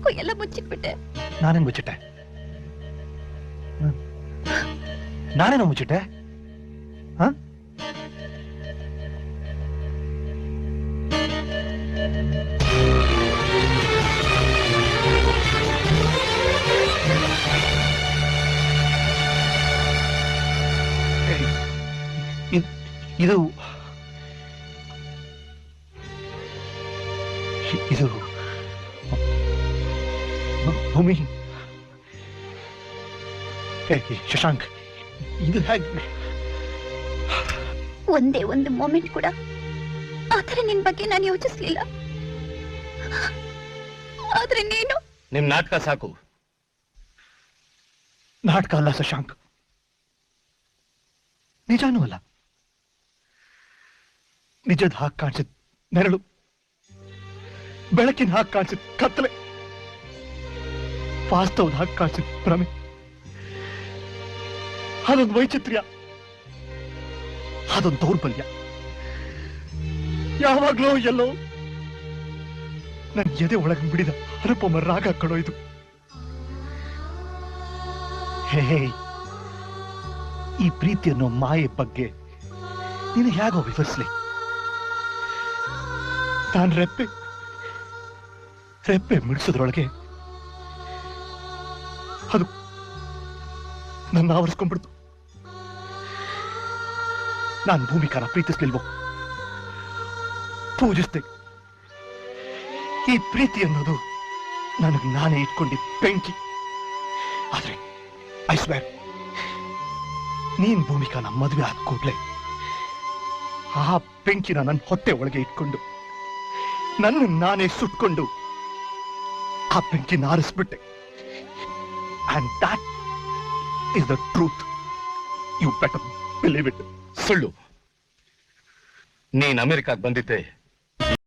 ಯಾಕೋ ಎಲ್ಲ ಮುಚ್ಚಿಟ್ಬಿಟ್ಟೆ ನಾನೇನ್ ಮುಚ್ಚಿಟ್ಟೆ ಹ? ನಾನೇನೋ ಮುಚ್ಚಿಟ್ಟೆ ಹ ಏಯ್, ಇದ್- ಇದು ಇ- ಇದು ಭೂ- ಭೂಮಿ. ಶಶಾಂಕ್ ಇದು ಹೇಗೆ? ಒಂದೇ ಒಂದು ಮೂಮೆಂಟ್ ಕೂಡ ಆದ್ರೆ ನಿನ್ ಬಗ್ಗೆ ನಾನು ಯೋಚಿಸ್ಲಿಲ್ಲ. ಆದ್ರೆ ನೀನು? ನಿಮ್ ನಾಟಕ ಸಾಕು. ನಾಟಕ ಅಲ್ಲ ಶಶಾಂಕ್. ನಿಜಾನೂ ಅಲ್ಲ. ನಿಜದ ಹಾಗೆ ಕಾಣಿಸಿದ್ ನೆರಳು. ಬೆಳಕಿನ ಹಾಗೆ ಕಾಣಿಸಿದ್ ಕತ್ತಲೆ. ವಾಸ್ತವದ ಹಾಗೆ ಕಾಣಿಸಿದ್ ಭ್ರಮೆ ಅದೊಂದು ವೈಚಿತ್ರ್ಯ ಅದೊಂದು ದೌರ್ಬಲ್ಯ. ಯಾವಾಗ್ಲೋ ಎಲ್ಲೋ ನನ್ನ ಎದೆ ಒಳಗೆ ಬಿಡಿದ ಅನುಪಮ ರಾಗ ಹೇ ಹೇ, ಈ ಪ್ರೀತಿಯನ್ನು ಮಾಯೆ ಬಗ್ಗೆ ನೀನು ಹೇಗೋ ವಿವರಿಸ್ಲಿ. ನಾನು ರೆಪ್ಪೆ ರೆಪ್ಪೆ ಮಿಡಿಸೋದ್ರೊಳಗೆ ಅದು ನನ್ನ ಆವರಿಸ್ಕೊಂಡ್ಬಿಡ್ತು. ನಾನು ಭೂಮಿಕಾನ ಪ್ರೀತಿಸ್ಲಿಲ್ವೋ? ಪೂಜಿಸ್ದೆ. ಈ ಪ್ರೀತಿ ಅನ್ನೋದು ನನಗೆ ನಾನೇ ಇಟ್ಕೊಂಡಿ ಬೆಂಕಿ. ಆದ್ರೆ ಐ ಸ್ವೇರ್ ನೀನ್ ಭೂಮಿಕಾನ ಮದುವೆ ಆದ ಕೂಡ್ಲೆ ಆ ಬೆಂಕಿನ ನನ್ನ ಹೊಟ್ಟೆ ಒಳಗೆ ಇಟ್ಕೊಂಡು ನನ್ನ ನಾನೇ ಸುಟ್ಕೊಂಡು ಆ ಬೆಂಕಿನ ಆರಿಸ್ಬಿಟ್ಟೆ. And that is the truth you better believe it ಸುಳ್ಳು. ನೀನ್ ಅಮೆರಿಕಾಗ್ ಬಂದಿದ್ದೆ